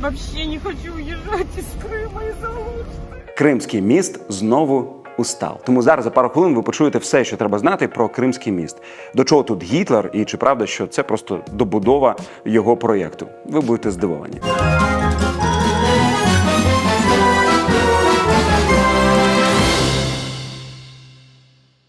Вообще не хочу уезжать из Крыма из-за Кримський міст знову устав. Тому зараз за пару хвилин ви почуєте все, що треба знати про Кримський міст. До чого тут Гітлер, і чи правда, що це просто добудова його проєкту. Ви будете здивовані.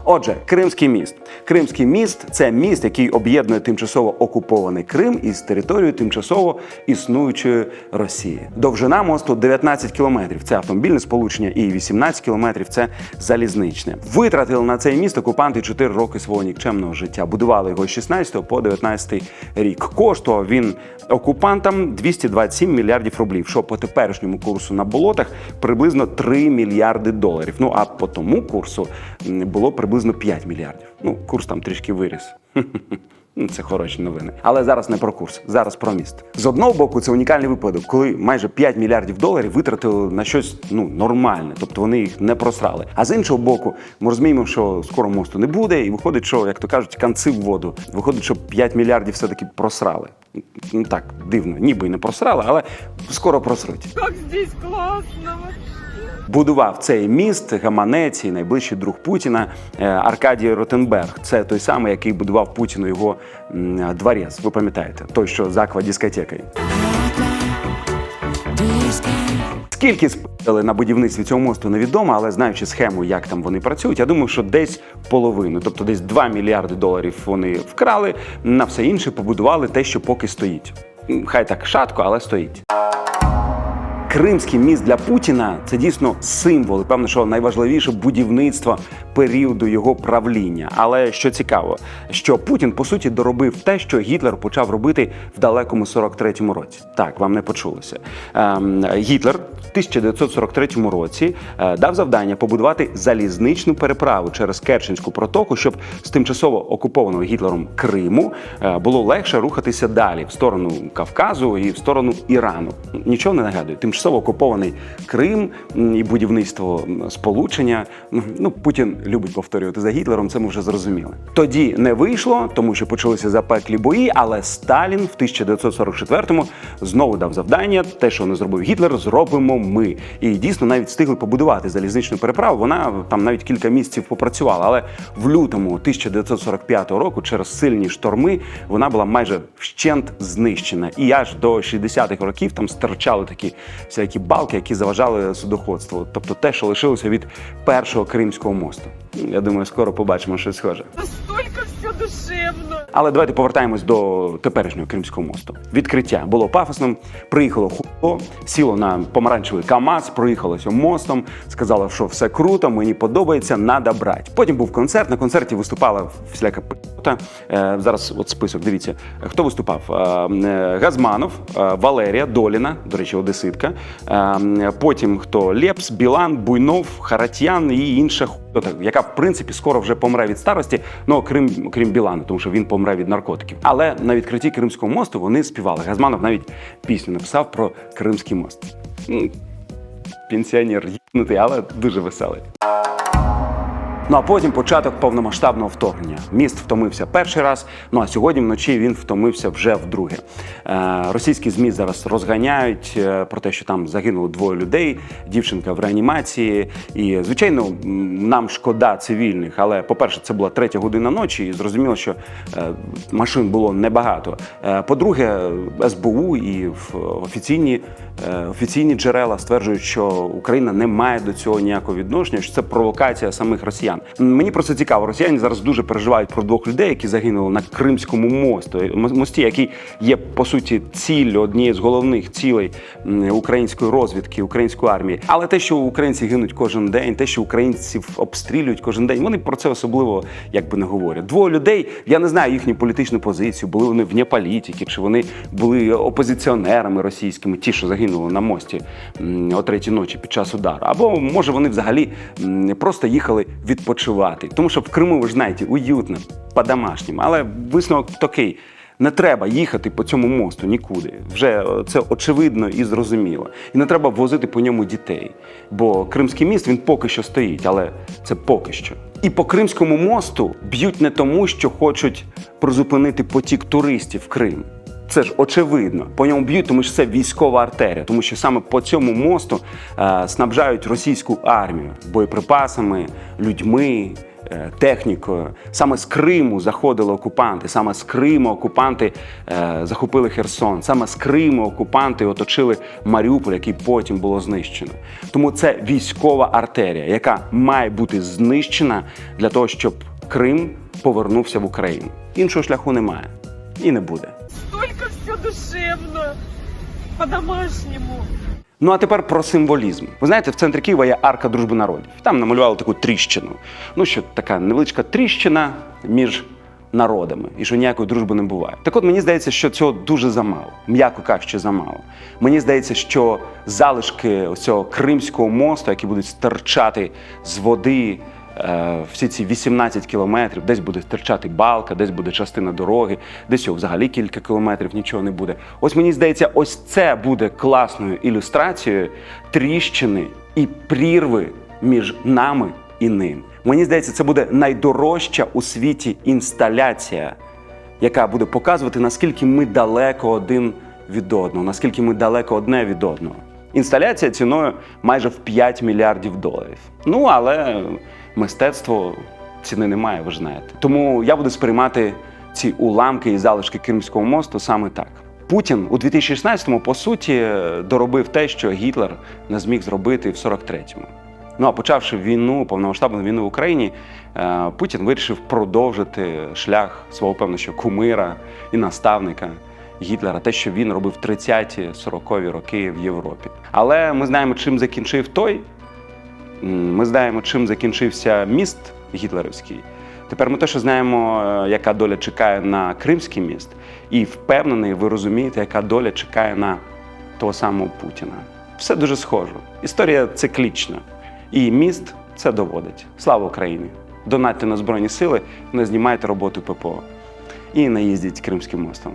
Отже, Кримський міст. Кримський міст це міст, який об'єднує тимчасово окупований Крим із територією тимчасово існуючої Росії. Довжина мосту 19 кілометрів. Це автомобільне сполучення, і 18 кілометрів це залізничне. Витратили на цей міст окупанти 4 роки свого нікчемного життя. Будували його з 16 по 19 рік. Коштував він окупантам 227 мільярдів рублів, що по теперішньому курсу на болотах приблизно 3 мільярди доларів. Ну а по тому курсу було приблизно 5 мільярдів. Ну, курс там трішки виріс. Це хороші новини. Але зараз не про курс, зараз про міст. З одного боку, це унікальний випадок, коли майже 5 мільярдів доларів витратили на щось ну нормальне, тобто вони їх не просрали. А з іншого боку, ми розуміємо, що скоро мосту не буде, і виходить, що як то кажуть, канци в воду. Виходить, що 5 мільярдів все-таки просрали. Ну так дивно, ніби й не просрали, але скоро просруть. Как здесь вообще. Будував цей міст гаманець і найближчий друг Путіна е, Аркадій Ротенберг. Це той самий, який будував Путіну його дворець. Ви пам'ятаєте, той, що за аквадискотекою. Скільки спили на будівництві цього мосту, невідомо, але знаючи схему, як там вони працюють, я думаю, що десь половину, тобто десь 2 мільярди доларів вони вкрали, на все інше побудували те, що поки стоїть. Хай так шатко, але стоїть. Кримський міст для Путіна це дійсно символ, і певно, що найважливіше будівництво періоду його правління. Але що цікаво, що Путін по суті доробив те, що Гітлер почав робити в далекому 43-му році. Так, вам не почулося. Ем, Гітлер в 1943 році е, дав завдання побудувати залізничну переправу через Керченську протоку, щоб з тимчасово окупованого Гітлером Криму е, було легше рухатися далі в сторону Кавказу і в сторону Ірану. Нічого не нагадую. Тимчасово окупований Крим і будівництво сполучення. Ну, Путін любить повторювати за Гітлером, це ми вже зрозуміли. Тоді не вийшло, тому що почалися запеклі бої, але Сталін в 1944-му знову дав завдання. Те, що не зробив Гітлер, зробимо ми. І дійсно навіть встигли побудувати залізничну переправу. Вона там навіть кілька місяців попрацювала. Але в лютому 1945 року, через сильні шторми, вона була майже вщент знищена. І аж до 60-х років там стирчали такі всякі балки, які заважали судоходству. Тобто те, що лишилося від першого Кримського мосту. Я думаю, скоро побачимо щось схоже. Настолько все душевно. Але давайте повертаємось до теперішнього Кримського мосту. Відкриття було пафосним. Приїхало хуло, сіло на помаранчевий КАМАЗ, проїхалося мостом, сказало, що все круто, мені подобається, надо брати. Потім був концерт. На концерті виступала всіляка пи***та. Е, зараз от список. Дивіться, хто виступав? Е, е, Газманов, Валерія Доліна, до речі, одеситка. Потім хто Лепс, Білан, Буйнов, Харатьян і інша яка в принципі скоро вже помре від старості, ну крім крім Білана, тому що він помре від наркотиків. Але на відкритті Кримського мосту вони співали. Газманов навіть пісню написав про Кримський мост. Пенсіонер але дуже веселий. Ну а потім початок повномасштабного вторгнення. Міст втомився перший раз. Ну а сьогодні вночі він втомився вже вдруге. Е, російські змі зараз розганяють е, про те, що там загинуло двоє людей, дівчинка в реанімації. І звичайно, нам шкода цивільних, але по-перше, це була третя година ночі, і зрозуміло, що е, машин було небагато. По-друге, СБУ і офіційні, офіційні джерела стверджують, що Україна не має до цього ніякого відношення, що це провокація самих росіян. М, Мені просто цікаво, росіяни зараз дуже переживають про двох людей, які загинули на Кримському мосту, мості, який є по суті ціллю однією з головних цілей української розвідки, української армії. Але те, що українці гинуть кожен день, те, що українців обстрілюють кожен день, вони про це особливо якби не говорять. Двоє людей, я не знаю їхню політичну позицію, були вони вне політики, чи вони були опозиціонерами російськими, ті, що загинули на мості о третій ночі під час удару. Або може вони взагалі просто їхали відпочивати. Тому що в Криму, ви ж знаєте, уютно, по-домашньому. Але висновок такий. Не треба їхати по цьому мосту нікуди. Вже е, це очевидно і зрозуміло. І не треба возити по ньому дітей. Бо Кримський міст він поки що стоїть, але це поки що. І по Кримському мосту б'ють не тому, що хочуть призупинити потік туристів в Крим. Це ж очевидно. По ньому б'ють, тому що це військова артерія, тому що саме по цьому мосту е, снабжають російську армію боєприпасами, людьми, е, технікою. Саме з Криму заходили окупанти, саме з Криму окупанти е, захопили Херсон, саме з Криму окупанти оточили Маріуполь, який потім було знищено. Тому це військова артерія, яка має бути знищена для того, щоб Крим повернувся в Україну. Іншого шляху немає і не буде. По-домашнему. Ну а тепер про символізм. Ви знаєте, в центрі Києва є арка дружби народів. Там намалювали таку тріщину. Ну що така невеличка тріщина між народами, і що ніякої дружби не буває. Так от мені здається, що цього дуже замало, м'яко кажучи, замало. Мені здається, що залишки ось цього Кримського мосту, які будуть стирчати з води. Е, Всі ці 18 кілометрів, десь буде стирчати балка, десь буде частина дороги, десь взагалі кілька кілометрів нічого не буде. Ось мені здається, ось це буде класною ілюстрацією тріщини і прірви між нами і ним. Мені здається, це буде найдорожча у світі інсталяція, яка буде показувати, наскільки ми далеко один від одного, наскільки ми далеко одне від одного. Інсталяція ціною майже в 5 мільярдів доларів. Ну але мистецтво ціни немає, ви знаєте. Тому я буду сприймати ці уламки і залишки Кримського мосту саме так. Путін у 2016-му, по суті, доробив те, що Гітлер не зміг зробити в 43-му. Ну а почавши війну, повномасштабну війну в Україні, е, Путін вирішив продовжити шлях свого певно, що кумира і наставника Гітлера, те, що він робив в 30-ті, 40-ві роки в Європі. Але ми знаємо, чим закінчив той. Ми знаємо, чим закінчився міст гітлерівський. Тепер ми точно знаємо, е, яка доля чекає на Кримський міст, і впевнений, ви розумієте, яка доля чекає на того самого Путіна. Все дуже схоже. Історія циклічна. І міст це доводить. Слава Україні! Донатьте на Збройні Сили, не знімайте роботу ППО і не їздіть Кримським мостом.